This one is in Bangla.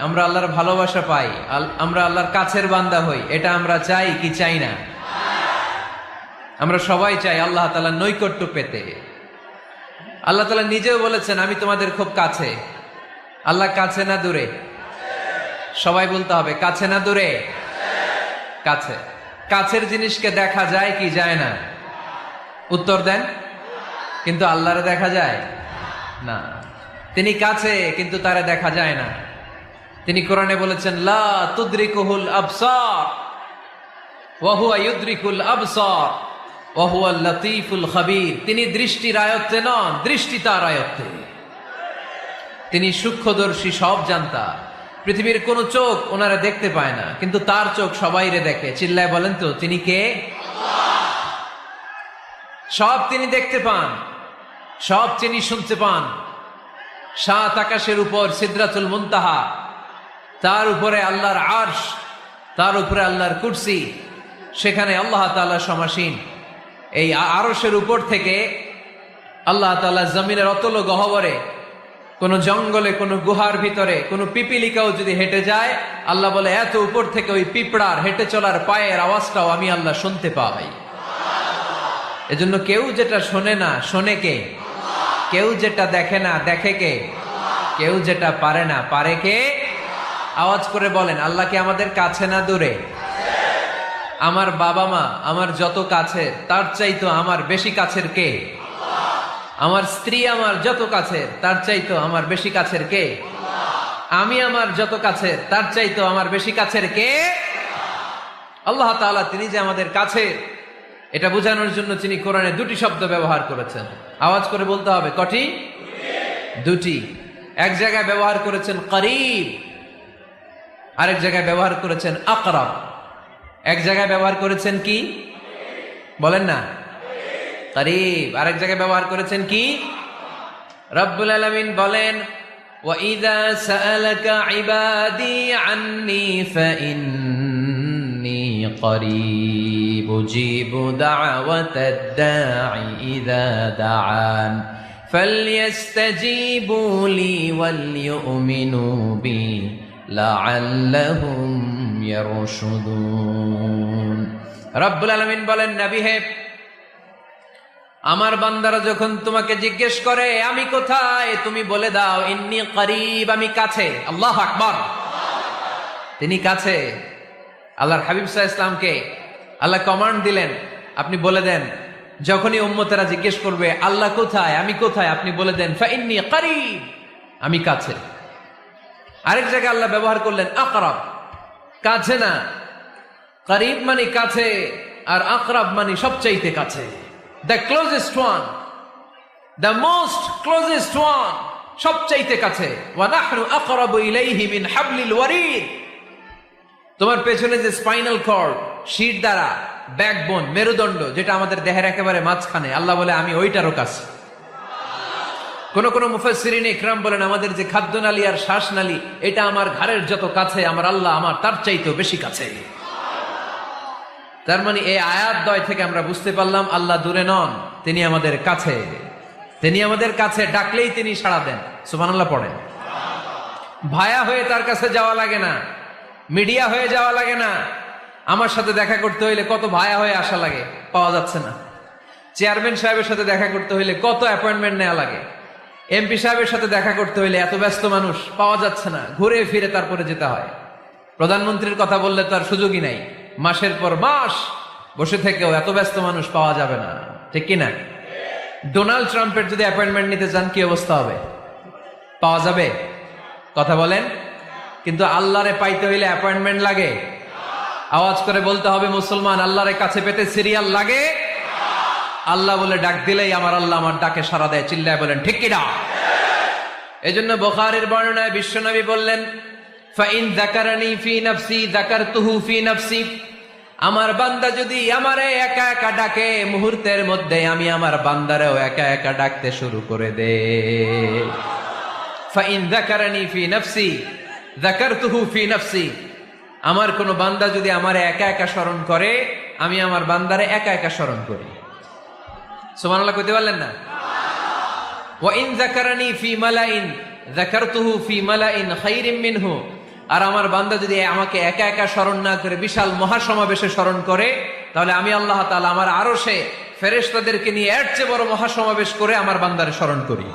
আমরা আল্লাহর ভালোবাসা পাই আমরা আল্লাহর কাছের বান্দা হই, এটা আমরা চাই কি চাই না? আমরা সবাই চাই আল্লাহ তালা নৈকট্য পেতে। আল্লাহ তালা নিজেও বলেছেন, আমি তোমাদের খুব কাছে। আল্লাহ কাছে না দূরে? সবাই বলতে হবে, কাছে না দূরে? কাছে। কাছের জিনিসকে দেখা যায় কি যায় না? উত্তর দেন। কিন্তু আল্লাহরে দেখা যায়? না। তিনি কাছে, কিন্তু তারা দেখা যায় না। তিনি কোরআনে বলেছেন, লা তুদ্রিকুহুল আবসার ওয়াহুয়া ইউদ্রিকুল আবসার ওয়াহুয়া লতিফুল তিনি দৃষ্টির আয়ত্তে নন, দৃষ্টি তার আয়ত্তে তিনি সূক্ষ্মদর্শী, সব জানতা। পৃথিবীর কোন চোখ ওনারা দেখতে পায় না, কিন্তু তার চোখ সবাই রে দেখে। চিল্লায় বলেন তো, তিনি কে? সব তিনি দেখতে পান, সব তিনি শুনতে পান। সাত আকাশের উপর সিদ্রাতুল মুনতাহা তার উপরে আল্লাহর আরশ, তার উপরে আল্লাহর কুরসি, সেখানে আল্লাহ তাআলা সমাসীন। এই আরশের উপর থেকে আল্লাহ তাআলা জমিনের অতল গহবরে কোন জঙ্গলে, কোন গুহার ভিতরে, কোন পিপিলিকাও যদি হেঁটে যায়, আল্লাহ বলে, এত উপর থেকে ওই পিঁপড়ার হেঁটে চলার পায়ের আওয়াজটাও আমি আল্লাহ শুনতে পাই। এজন্য কেউ যেটা শোনে না, শোনে কে? কেউ যেটা দেখে না, দেখে কে? কেউ যেটা পারে না, পারে কে? আওয়াজ করে বলেন, আল্লাহ কি আমাদের কাছে না দূরে? আমার বাবা মা আমার যত কাছে, তার চাইতো আমার বেশি কাছের কে? আমার স্ত্রী আমার যত কাছে, তার চাইতো আমার বেশি কাছের কে? আমি আমার যত কাছে, তার চাইতো আমার বেশি কাছের কে? আল্লাহ তাআলা তিনি যে আমাদের কাছে, এটা বোঝানোর জন্য তিনি কোরআনে দুটি শব্দ ব্যবহার করেছেন। আওয়াজ করে বলতে হবে, কটি? দুটি। এক জায়গায় ব্যবহার করেছেন, করিব। আরেক জায়গায় ব্যবহার করেছেন আকরাব এক জায়গায় ব্যবহার করেছেন কি বলেন না করিব আরেক জায়গায় ব্যবহার করেছেন কি রব্বুল আলামিন বলেন وَإِذَا سَأَلَكَ عِبَادِي عَنِّي فَإِنِّي قَرِيبٌ أُجِيبُ دَعْوَةَ الدَّاعِ إِذَا دَعَانِ فَلْيَسْتَجِيبُوا لِي وَلْيُؤْمِنُوا بِي لَعَلَّهُمْ يَرْشُدُونَ বলেন হে, আমার বান্দারা যখন তোমাকে জিজ্ঞেস করে, আমি কোথায়? তুমি বলে দাও, ইন্নি করিব, আমি কাছে। আল্লাহ আকবর। তিনি কাছে। আল্লাহর হাবিব সাহা ইসলামকে আল্লাহ কমান্ড দিলেন, আপনি বলে দেন, যখনই উম্মতেরা জিজ্ঞেস করবে, আল্লাহ কোথায়? আমি কোথায়? আপনি বলে দেন ফাইন্নি করিব, আমি কাছে। আরেক জায়গায় আল্লাহ ব্যবহার করলেন আকরাব। কাছে না। করিব মানে কাছে আর আকরাব মানে সবচাইতে কাছে। The closest one the most closest one সবচাইতে কাছে। তোমার পেছনে যে স্পাইনাল কর্ড, শির দ্বারা, ব্যাকবোন, মেরুদণ্ড, যেটা আমাদের দেহের একেবারে মাঝখানে, আল্লাহ বলে, আমি ওইটারও কাছে। কোন কোন মুফাসসিরিন ইকরাম বলেন, আমাদের যে খাদ্যনালী আর শ্বাসনালী, এটা আমার ঘাড়ের যত কাছে, আমার আল্লাহ আমার তার চাইতেও বেশি কাছে। তার মানে এই আয়াত দয় থেকে আমরা বুঝতে পারলাম, আল্লাহ দূরে নন, তিনি আমাদের কাছে। তিনি আমাদের কাছে ডাকলেই তিনি সাড়া দেন। সুবহানাল্লাহ পড়েন। ভায়া হয়ে তার কাছে যাওয়া লাগে না, মিডিয়া হয়ে যাওয়া লাগে না। আমার সাথে দেখা করতে হইলে কত ভায়া হয়ে আসা লাগে, পাওয়া যাচ্ছে না। চেয়ারম্যান সাহেবের সাথে দেখা করতে হইলে কত অ্যাপয়েন্টমেন্ট নেওয়া লাগে। এমপি সাহেবের সাথে দেখা করতে হইলে এত ব্যস্ত মানুষ, পাওয়া যাচ্ছে না। ঘুরে ফিরে তারপরে যেতে হয়। প্রধানমন্ত্রীর কথা বললে তার সুযোগই নাই। মাসের পর মাস বসে থেকেও এত ব্যস্ত মানুষ পাওয়া যাবে না। ঠিক কিনা ডোনাল্ড ট্রাম্পের যদি অ্যাপয়েন্টমেন্ট নিতে চান, কি অবস্থা হবে? পাওয়া যাবে? কথা বলেন। কিন্তু আল্লাহরে পাইতে হইলে অ্যাপয়েন্টমেন্ট লাগে। আওয়াজ করে বলতে হবে, মুসলমান আল্লাহরে কাছে পেতে সিরিয়াল লাগে। আল্লাহ বলে, ডাক দিলেই আমার আল্লাহ আমার ডাকে সারা দেয়। চিল্লায় বলেন, ঠিক কিনা এই জন্য বোখারের বর্ণনায় বিশ্বনবী বললেন ফি নফসি ফি আমার বান্দা যদি আমারে একা একা ডাকে, মুহূর্তের মধ্যে আমি আমার বান্দারেও একা একা ডাকতে শুরু করে দে। ফি নফসি ফি নফসি। আমার কোন বান্দা যদি আমারে একা একা স্মরণ করে, আমি আমার বান্দারে একা একা স্মরণ করি। সুবহানাল্লাহ কইতে পারলেন না? ওয়াইন জাকারানি ফি মালাইন জাকারতুহু ফি মালাইন খাইরিম মিনহু। আর আমার বান্দা যদি আমাকে একা একা স্মরণ না করে, বিশাল মহাসমাবেশে স্মরণ করে, তাহলে আমি আল্লাহ তাআলা আমার আরও সে ফেরেস্তাদেরকে নিয়ে এর চেয়ে বড় মহাসমাবেশ করে আমার বান্দারে স্মরণ করি।